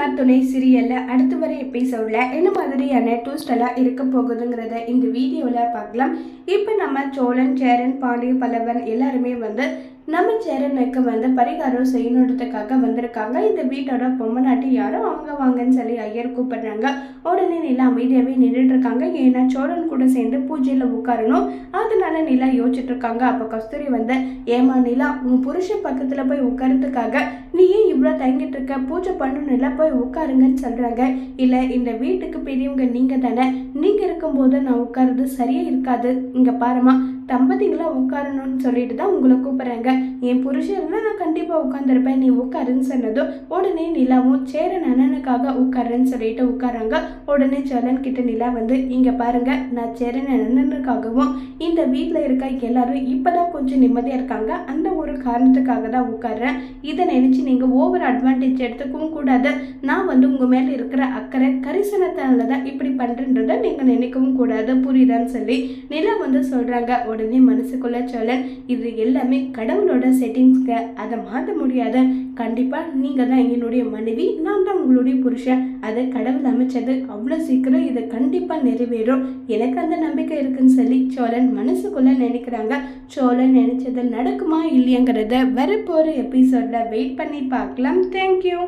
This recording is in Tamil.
மாமனார் துணை சீரியல்ல அடுத்து வர எபிசோட்ல என்ன மாதிரியான டூஸ்ட் எல்லாம் இருக்க போகுதுங்கிறத இந்த வீடியோவில் பார்க்கலாம். இப்போ நம்ம சோழன் சேரன் பாண்டிய பல்லவன் எல்லாருமே வந்து நம்ம சேரனுக்கு வந்து பரிகாரம் செய்யணுன்றதுக்காக வந்திருக்காங்க. இந்த வீட்டோட பொம்மை நாட்டி யாரும் அவங்க வாங்கன்னு சொல்லி ஐயர் கூப்பிடுறாங்க. உடனே நிலா அமைதியாகவே நின்றுட்டு இருக்காங்க. ஏன்னா சோழன் கூட சேர்ந்து பூஜையில் உட்காரணும். அதனால நிலா யோசிச்சுட்டு இருக்காங்க. அப்போ கஸ்தூரி வந்து ஏமா நிலா உன் புருஷன் பக்கத்தில் போய் உட்காரத்துக்காக நீ ஏன் இவ்வளோ தங்கிட்டு இருக்க? பூஜை பண்ணணும்ல போய் உட்காருங்கன்னு சொல்கிறாங்க இல்லை இந்த வீட்டுக்கு பெரியவங்க நீங்கள் தானே. நீங்கள் இருக்கும்போது நான் உட்காருறது சரியே இருக்காது. இங்கே பாருமா தம்பதிங்களாக உட்காரணும்னு சொல்லிட்டு தான் உங்களை கூப்பிட்றாங்க. என் புருஷன்னா நான் கண்டிப்பாக உட்காந்துருப்பேன் நீ உட்காருன்னு சொன்னதும் உடனே நிலாவும் சேரன் அண்ணனுக்காக உட்காருன்னு சொல்லிட்டு உட்காராங்க உடனே சேரன் கிட்ட நிலா வந்து இங்கே பாருங்க நான் சேரன் அண்ணனுக்காகவும் இந்த வீட்டில் இருக்க எல்லாரும் இப்போதான் கொஞ்சம் நிம்மதியாக இருக்காங்க. அந்த ஒரு காரணத்துக்காக தான் உட்கார்றேன். இதை நினச்சி நீங்கள் ஓவர் அட்வான்டேஜ் எடுத்துக்கவும் கூடாது. நான் வந்து உங்கள் மேலே இருக்கிற அக்கறை கரிசனத்தால் தான் இப்படி பண்ணுறன்றதை நீங்கள் நினைக்கவும் கூடாது. புரியுதான்னு சொல்லி நிலா வந்து சொல்கிறாங்க உடனே மனசுக்குள்ள சோழன் இது எல்லாமே கடவுளோட செட்டிங்ஸ்க்கு அதை மாற்ற முடியாது. கண்டிப்பாக நீங்கள் தான் என்னுடைய மனைவி நான் தான் உங்களுடைய புருஷன். அதை கடவுள் அமைச்சது அவ்வளோ சீக்கிரம் இது கண்டிப்பாக நிறைவேறும். எனக்கு அந்த நம்பிக்கை இருக்குன்னு சொல்லி சோழன் மனசுக்குள்ளே நினைக்கிறாங்க. சோழன் நினைச்சது நடக்குமா இல்லையங்கிறத வரப்போகிற எபிசோடில் வெயிட் பண்ணி பார்க்கலாம். தேங்க்யூ